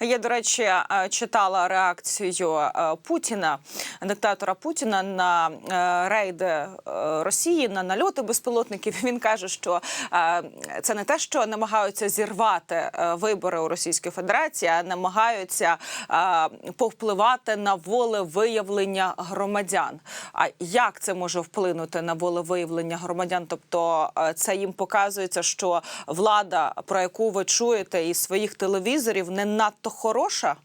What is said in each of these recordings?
Я до речі е, читала реакцію е, Путіна, диктатора Путіна на е, рейди Росії на нальоти безпілотників. Він каже, що це не те, що намагаються зірвати вибори у Російській Федерації, а намагаються повпливати на волевиявлення громадян. А як це може вплинути на волевиявлення громадян? Тобто це їм показується, що влада, про яку ви чуєте із своїх телевізорів, не надто хороша.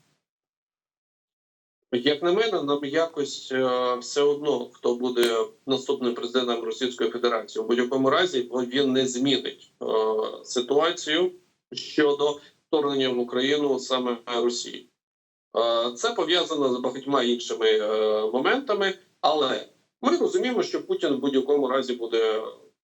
Як на мене, нам якось е, все одно, хто буде наступним президентом Російської Федерації, у будь-якому разі він не змінить е, ситуацію щодо вторгнення в Україну саме Росії. Е, це пов'язано з багатьма іншими е, моментами, але ми розуміємо, що Путін в будь-якому разі буде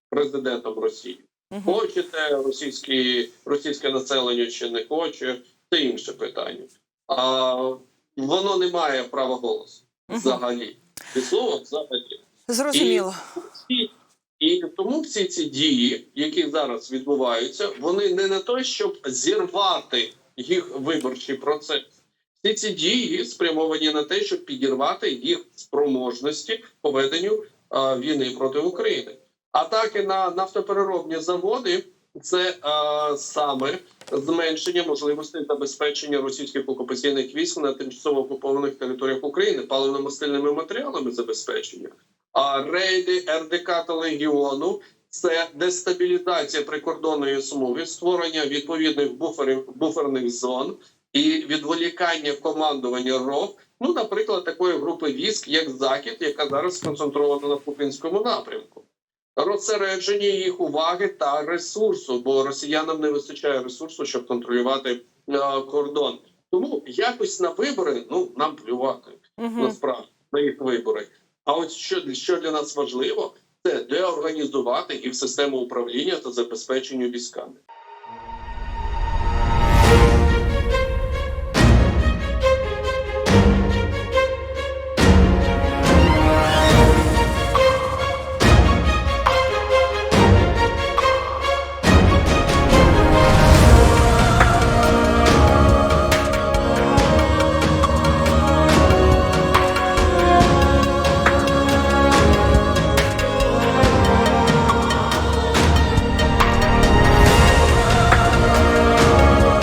президентом Росії. Хочете російські, російське населення чи не хоче, це інше питання. А воно не має права голосу взагалі. І слово взагалі. Зрозуміло. І, і тому всі ці дії, які зараз відбуваються, вони не на те, щоб зірвати їх виборчий процес. Всі ці дії спрямовані на те, щоб підірвати їх спроможності по веденню а, війни проти України. Атаки на нафтопереробні заводи це а, саме зменшення можливостей забезпечення російських окупаційних військ на тимчасово окупованих територіях України паливно-мастильними матеріалами забезпечення. А рейди РДК та Легіону це дестабілізація прикордонної смуги, створення відповідних буферів буферних зон і відволікання командування РОВ. Ну, наприклад, такої групи військ, як Захід, яка зараз сконцентрована на Купінському напрямку. Розсередження їх уваги та ресурсу, бо росіянам не вистачає ресурсу, щоб контролювати е, кордон. Тому якось на вибори ну нам плювати Мгм. насправді на їх вибори. А от що, що для нас важливо, це деорганізувати їх систему управління та забезпечення військами.